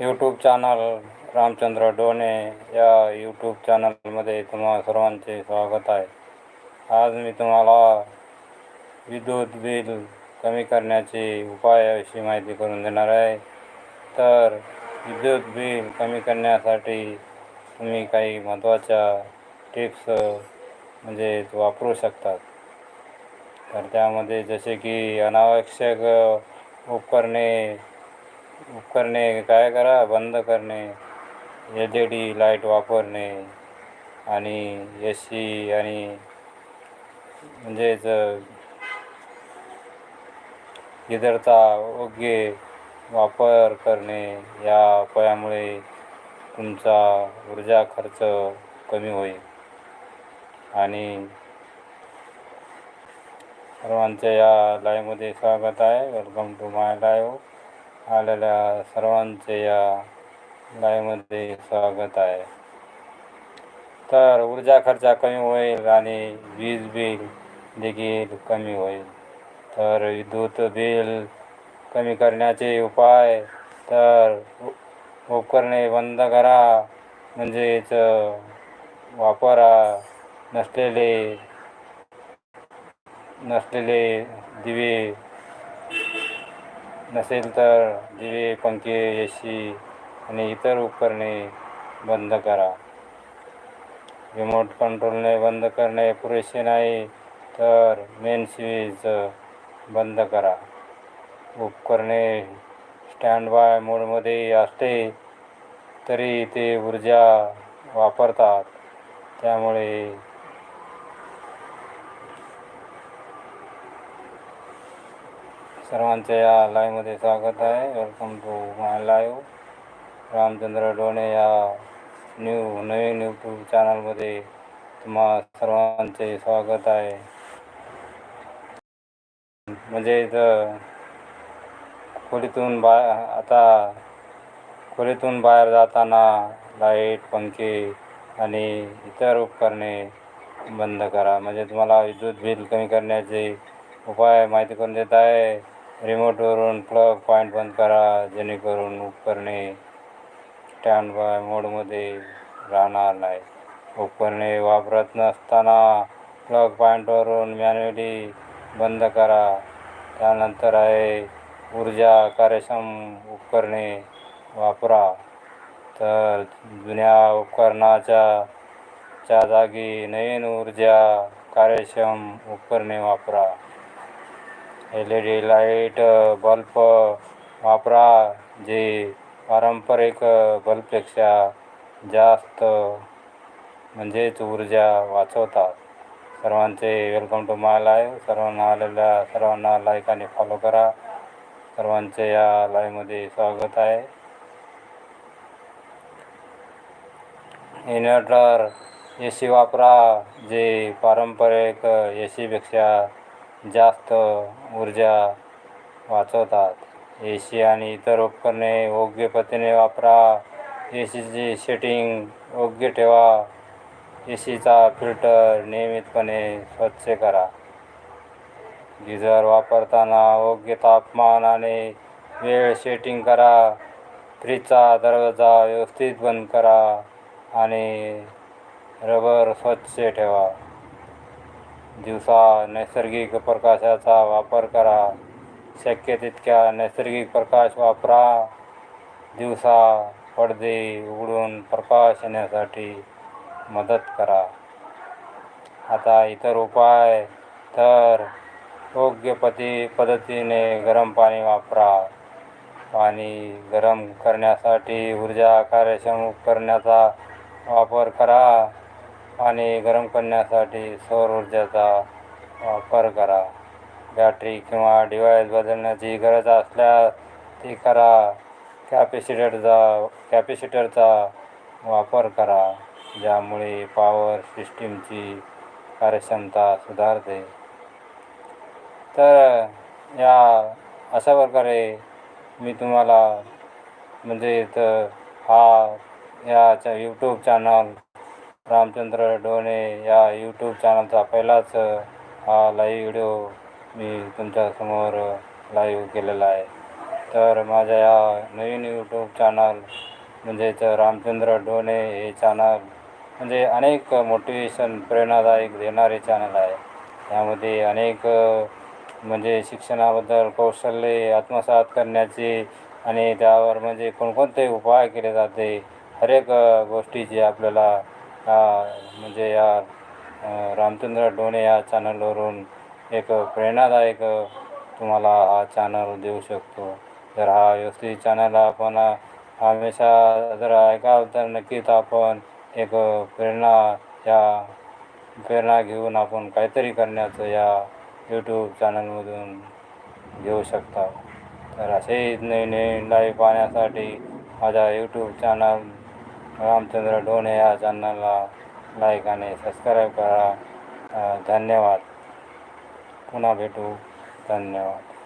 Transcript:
YouTube channel Ramchandra Done या YouTube चॅनलमध्ये तुम्हा सर्वांचे स्वागत आहे. आज मी तुम्हाला विद्युत बिल कमी करण्याचे उपायाविषयी माहिती करून देणार आहे. तर विद्युत बिल कमी करण्यासाठी तुम्ही काही महत्त्वाच्या टिप्स म्हणजेच वापरू शकतात. तर त्यामध्ये जसे की अनावश्यक उपकरणे उपकरणे काय करा? बंद करणे एल ई डी लाइट वापरणे आणि ए सी आणि म्हणजेच इतरता योग्य वापर करणे या उपायामुळे तुमचा ऊर्जा खर्च कमी होईल. आणि सर्वांच्या या लाईव्हमध्ये स्वागत आहे. वेलकम टू माय लाईव्ह आलेल्या सर्वांचे या लाईव्हमध्ये स्वागत आहे. तर ऊर्जा खर्च कमी होईल आणि वीज बिल देखील कमी होईल. तर विद्युत बिल कमी करण्याचे उपाय तर उपकरणे बंद करा. म्हणजेच वापरा. नसलेले नसलेले दिवे नसेल तर दिवे पंखे ए सी आणि इतर उपकरणे बंद करा. रिमोट कंट्रोलने बंद करणे पुरेसे नाही तर मेन स्विच बंद करा. उपकरणे स्टँड बाय मोडमध्ये असते तरी ते ऊर्जा वापरतात. त्यामुळे सर्वांचे या लाईव्हमध्ये स्वागत आहे. Welcome to my live Ramchandra Done या न्यू नवीन यूट्यूब चॅनलमध्ये तुम्हा सर्वांचे स्वागत आहे. म्हणजे इथं खोलीतून बा आता खोलीतून बाहेर जाताना लाइट पंखे आणि इतर उपकरणे बंद करा. म्हणजे तुम्हाला विद्युत बिल कमी करण्याचे उपाय माहिती करून देत आहे. रिमोटवरून प्लग पॉईंट बंद करा जेणेकरून उपकरणे स्टँड बाय मोडमध्ये राहणार नाही उपकरणे वापरत नसताना प्लग पॉईंटवरून मॅन्युअली बंद करा. त्यानंतर आहे ऊर्जा कार्यक्षम उपकरणे वापरा. तर जुन्या उपकरणाच्या च्या जागी नवीन ऊर्जा कार्यक्षम उपकरणे वापरा. L E D light bulb वापरा जे पारंपरिक बल्बपेक्षा जास्त म्हणजेच ऊर्जा वाचवतात. सर्वांचे वेलकम टू माय लाईव्ह सर्वांना आलेल्या सर्वांना लाईक आणि फॉलो करा. सर्वांचे या लाईव्हमध्ये स्वागत आहे. इन्व्हर्टर ए सी वापरा जे पारंपरिक ए सीपेक्षा जास्त ऊर्जा वाचवतात. ए सी आणि इतर उपकरणे योग्य पद्धतीने वापरा. ए सीची सेटिंग योग्य ठेवा. ए सीचा फिल्टर नियमितपणे स्वच्छ करा. गिझर वापरताना योग्य तापमान आणि वेळ सेटिंग करा. फ्रीजचा दरवाजा व्यवस्थित बंद करा आणि रबर स्वच्छ ठेवा. दिवसा नैसर्गिक प्रकाशाचा वापर करा. शक्य तितक्या नैसर्गिक प्रकाश वापरा. दिवसा पडदे उघडून प्रकाश येण्यासाठी मदत करा. आता इतर उपाय तर योग्य पती पद्धतीने गरम पाणी वापरा. पाणी गरम करण्यासाठी ऊर्जा कार्यक्षम उपकरणाचा वापर करा. पाणी गरम करण्यासाठी सौर ऊर्जेचा वापर करा. बॅटरी किंवा डिव्हाइस बदलण्याची गरज असल्यास ती करा. कॅपॅसिटरचा कॅपॅसिटरचा वापर करा ज्यामुळे पॉवर सिस्टीमची कार्यक्षमता सुधारते. तर या अशा प्रकारे मी तुम्हाला म्हणजे इथं हा याच्या यूट्यूब चॅनल रामचंद्र डोणे या यूट्यूब चॅनलचा पहिलाच हा लाईव्ह व्हिडिओ मी तुमच्यासमोर लाईव्ह केलेला आहे. तर माझ्या या नवीन यूट्यूब चॅनल म्हणजेच रामचंद्र डोणे हे चॅनल म्हणजे अनेक मोटिवेशन प्रेरणादायक देणारे चॅनल आहे. यामध्ये अनेक म्हणजे शिक्षणाबद्दल कौशल्य आत्मसात करण्याची आणि त्यावर म्हणजे कोणकोणते उपाय केले जाते हर एक गोष्टीची आपल्याला म्हणजे या रामचंद्र डोणे या चॅनलवरून एक प्रेरणादायक तुम्हाला हा चॅनल देऊ शकतो. तर हा व्यवस्थित चॅनल आपण हमेशा जर ऐकाल तर नक्कीच आपण एक प्रेरणा या प्रेरणा घेऊन आपण काहीतरी करण्याचं या यूट्यूब चॅनलमधून घेऊ शकता. तर असेच नवीन नवीन लाईव्ह पाहण्यासाठी माझा यूट्यूब चॅनल रामचंद्र डोणे या चॅनलला लाईक आणि सबस्क्राईब करा. धन्यवाद. पुन्हा भेटू. धन्यवाद.